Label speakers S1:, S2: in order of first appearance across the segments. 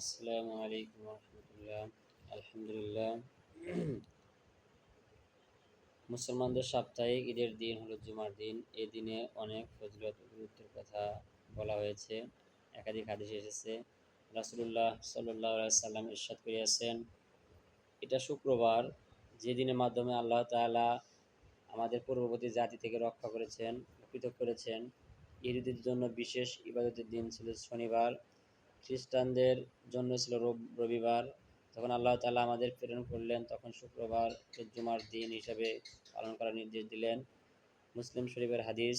S1: আসসালামু আলাইকুম রহমতুল্লাহ আলহামদুলিল্লাহ। মুসলমানদের সাপ্তাহিক ঈদের দিন হলো জুমার দিন। এই দিনে অনেক ফজলত গুরুত্বের কথা বলা হয়েছে। একাধিক হাদিস এসেছে, রাসুলুল্লাহ সাল্লাহ সাল্লাম ইরশাদ করিয়াছেন, এটা শুক্রবার, যে দিনের মাধ্যমে আল্লাহ তাআলা আমাদের পূর্ববর্তী জাতি থেকে রক্ষা করেছেন পৃথক করেছেন। ইহুদিদের জন্য বিশেষ ইবাদতের দিন ছিল শনিবার। খ্রিস্টানদের জন্য ছিল রবিবার। তখন আল্লাহ তালা আমাদের প্রেরণ করলেন, তখন শুক্রবার জুমার দিন হিসাবে পালন করার নির্দেশ দিলেন। মুসলিম শরীফের হাদিস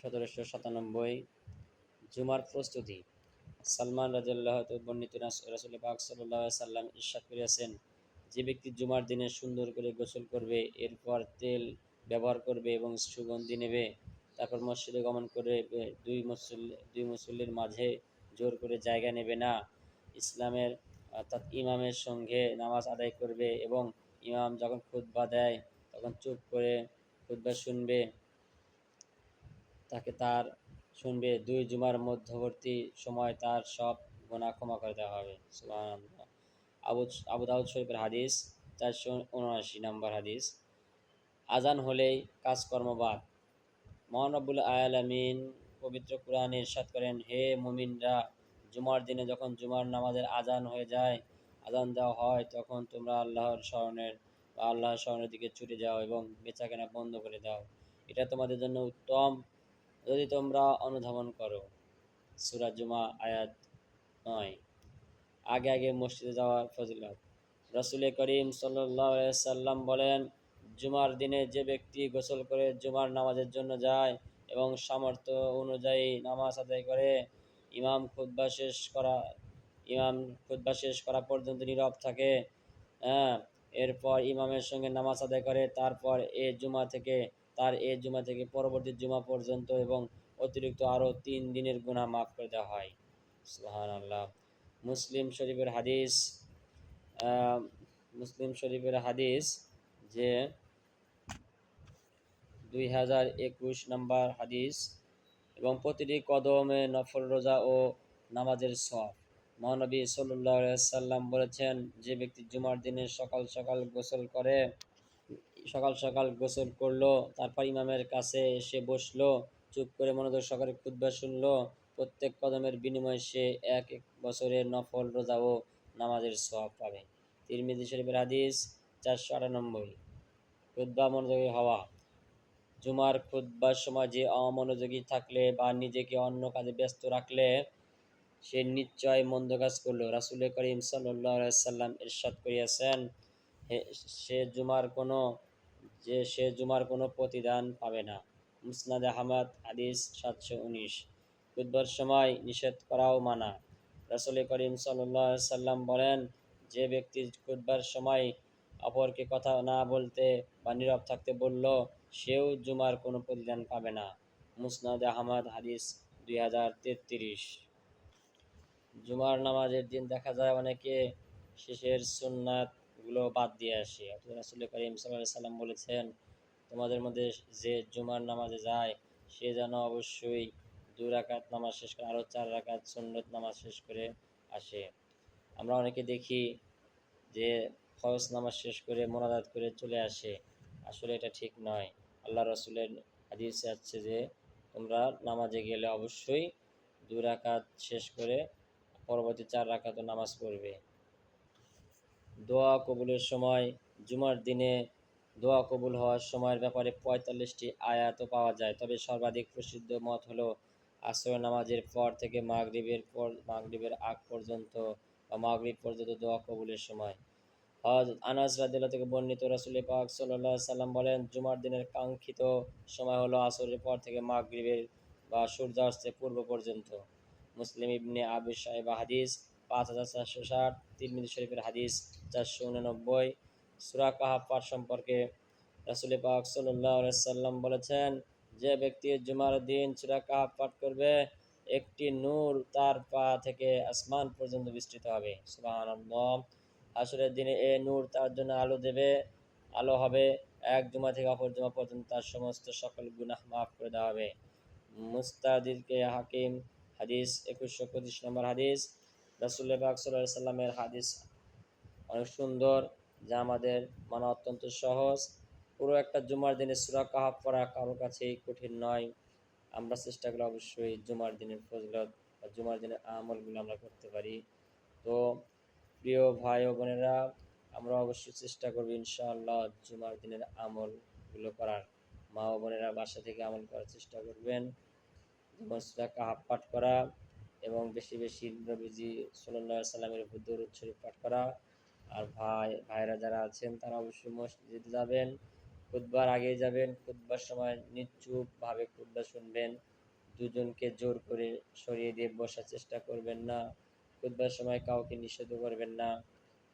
S1: সতেরোশো সাতানব্বই। জুমার প্রস্তুতি। সালমান রাজাল্লাহ বর্ণিত রাসুল পাক সাল্লাহ সাল্লাম ইস্বাদ করিয়াছেন, যে ব্যক্তি জুমার দিনে সুন্দর করে গোসল করবে, এরপর তেল ব্যবহার করবে এবং সুগন্ধি নেবে, তারপর মসজিদে গমন করে, দুই মুসল্লি, দুই মুসল্লির মাঝে জোর করে জায়গা নেবে না। ইসলামের, অর্থাৎ ইমামের সঙ্গে নামাজ আদায় করবে এবং ইমাম যখন খুদ্া দেয়, তখন চুপ করে খুদ্া শুনবে। তাকে তার শুনবে। দুই জুমার মধ্যবর্তী সময় তার সব গোনা ক্ষমা করে দেওয়া হবে। আবু আবু দাউদ শরীফের হাদিস, চারশো উনআশি নম্বর হাদিস। আজান হলেই কাজকর্ম বাদ। মহানবুল আয়ালামিন পবিত্র কোরআনে ইরশাদ করেন, হে মুমিনরা, জুমার দিনে যখন জুমার নামাজের আজান হয়ে যায় আজান দেওয়া হয়, তখন তোমরা আল্লাহর স্মরণের বা আল্লাহর স্মরণের দিকে ছুটে যাও এবং বেচাকেনা বন্ধ করে দাও। এটা তোমাদের জন্য উত্তম যদি তোমরা অনুধাবন করো। সুরা জুমা আয়াত নয়। আগে আগে মসজিদে যাওয়ার ফজিলত। রসুল করিম সাল্লাম বলেন, জুমার দিনে যে ব্যক্তি গোসল করে জুমার নামাজের জন্য যায় এবং সামর্থ্য অনুযায়ী নামাজ আদায় করে। ইমাম খুদ্া শেষ করা, ইমাম খুদ্া শেষ করা পর্যন্ত নীরব থাকে। হ্যাঁ এরপর ইমামের সঙ্গে নামাজ আদায় করে। তারপর এ জুমা থেকে, তার এ জুমা থেকে পরবর্তী জুমা পর্যন্ত এবং অতিরিক্ত আরও তিন দিনের গুণা মাফ করে দেওয়া হয়। সুহান আল্লাহ মুসলিম শরীফের হাদিস মুসলিম শরীফের হাদিস যে দুই হাজার একুশ নম্বর হাদিস এবং প্রতিটি কদমে নফল রোজা ও নামাজের সব মহানবী সাল্লাম বলেছেন, যে ব্যক্তি জুমার দিনে সকাল সকাল গোসল করে, সকাল সকাল গোসল করল, তারপর ইমামের কাছে এসে বসল, চুপ করে মনোযোগ সকালে খুদ্া শুনলো, প্রত্যেক কদমের বিনিময়ে সে এক এক বছরের নফল রোজা ও নামাজের সব পাবে। তিরমিজি শরীফের হাদিস চারশো আটানব্বই। খুদ্া মনোযোগী হওয়া। জুমার খুদ্বার সময় যে অমনোযোগী থাকলে বা নিজেকে অন্য কাজে ব্যস্ত রাখলে, সে নিশ্চয় মন্দ কাজ করল। রাসুল করিম সাল্লাম ইরশাদ করিয়াছেন সে জুমার কোনো, যে সে জুমার কোনো প্রতিদান পাবে না। মুসনাদ আহমদ হাদিস সাতশো উনিশ। খুদ্বার সময় নিষেধ করাও মানা। রাসুল করিম সাল্লাম বলেন, যে ব্যক্তি খুদ্বার সময় অপরকে কথা না বলতে বা নীরব থাকতে বলল, সেও জুমার কোনো প্রতিদান পাবে না। মুসনাদ আহমদ, হাদিস দুই হাজার তেত্রিশ। জুমার নামাজের দিন দেখা যায় অনেকে শেষের সুন্নাতগুলো বাদ দিয়ে আসে। অথচ রাসুল করিম সাল্লাহ সাল্লাম বলেছেন, তোমাদের মধ্যে যে জুমার নামাজে যায়, সে যেন অবশ্যই দু রাকাত নামাজ শেষ করে আরও চার রাকাত সুন্নত নামাজ শেষ করে আসে। আমরা অনেকে দেখি যে ফরজ নামাজ শেষ করে মোনাজাত করে চলে আসে। আসলে এটা ঠিক নয়। আল্লাহ রসুলের হাদিসে আছে যে, তোমরা নামাজে গেলে অবশ্যই দু রাকাত শেষ করে পরবর্তী চার রাকাত নামাজ পড়বে। দোয়া কবুলের সময়, জুমার দিনে দোয়া কবুল হওয়ার সময়ের ব্যাপারে পঁয়তাল্লিশটি আয়াতও পাওয়া যায়। তবে সর্বাধিক প্রসিদ্ধ মত হলো, আসর নামাজের পর থেকে মাগরীবের পর মাগরীবের আগ পর্যন্ত বা মাগরীব পর্যন্ত দোয়া কবুলের সময়। আনাস রাদিল্লা থেকে বর্ণিত রাসুল পাক সাল্লাহ সাল্লাম বলেন, জুমার দিনের কাঙ্ক্ষিত সময় হলো আসরের পর থেকে মাগরীবের বা সূর্যাস্তের পূর্ব পর্যন্ত। মুসলিম ইবনে আবু সাহেব হাদিস পাঁচ হাজার চারশো ষাট তিরমিদি শরীফের হাদিস চারশো উননব্বই। সুরা কাহাব পাঠ সম্পর্কে রাসুল পাক সাল্লাম বলেছেন, যে ব্যক্তি জুমার দিন সুরা কাহাব পাঠ করবে, একটি নূর তার পা থেকে আসমান পর্যন্ত বিস্তৃত হবে। সুবাহ আসরের দিনে এ নূর তার জন্য আলো দেবে, আলো হবে। এক জুমা থেকে অপর জুমা পর্যন্ত তার সমস্ত সকল গুনাহ মাফ করে দেওয়া হবে। মুস্তাদিরকে হাকিম হাদিস একুশশো পঁচিশ নম্বর হাদিস। রাসুল্লাহ সাল্লামের হাদিস অনেক সুন্দর, যা আমাদের মানা অত্যন্ত সহজ। পুরো একটা জুমার দিনে সুরা কাহাব পড়া কারোর কাছেই কঠিন নয়। আমরা চেষ্টা করি অবশ্যই জুমার দিনের ফজলত বা জুমার দিনের আমলগুলো আমরা করতে পারি। তো প্রিয় ভাই ও বোনেরা, আমরা অবশ্যই চেষ্টা করব ইনশাআল্লাহ জুমার দিনের আমলগুলো করার। মা ও বোনেরা বাসা থেকে আমল করার চেষ্টা করবেন। যেমন পাঠ করা এবং বেশি বেশি নবীজি সাল্লাহ সাল্লামের উপর দরুদ শরীফ পাঠ করা। আর ভাই ভাইরা যারা আছেন, তারা অবশ্যই মসজিদে যাবেন, খুতবার আগে যাবেন, খুতবার সময় নিশ্চুপভাবে খুতবা শুনবেন। দুজনকে জোর করে সরিয়ে দিয়ে বসার চেষ্টা করবেন না। খুতবার সময় কাউকে নিষেধ করবেন না।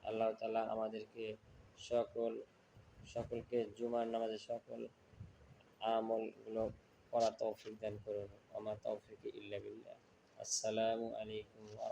S1: আল্লাহ তালা আমাদেরকে সকল, সকলকে জুমার নামাজে সকল আমলগুলো করা তৌফিক দান করুন। আমার তৌফিক ইল্লা বিল্লাহ। আসসালামু আলাইকুম ওয়া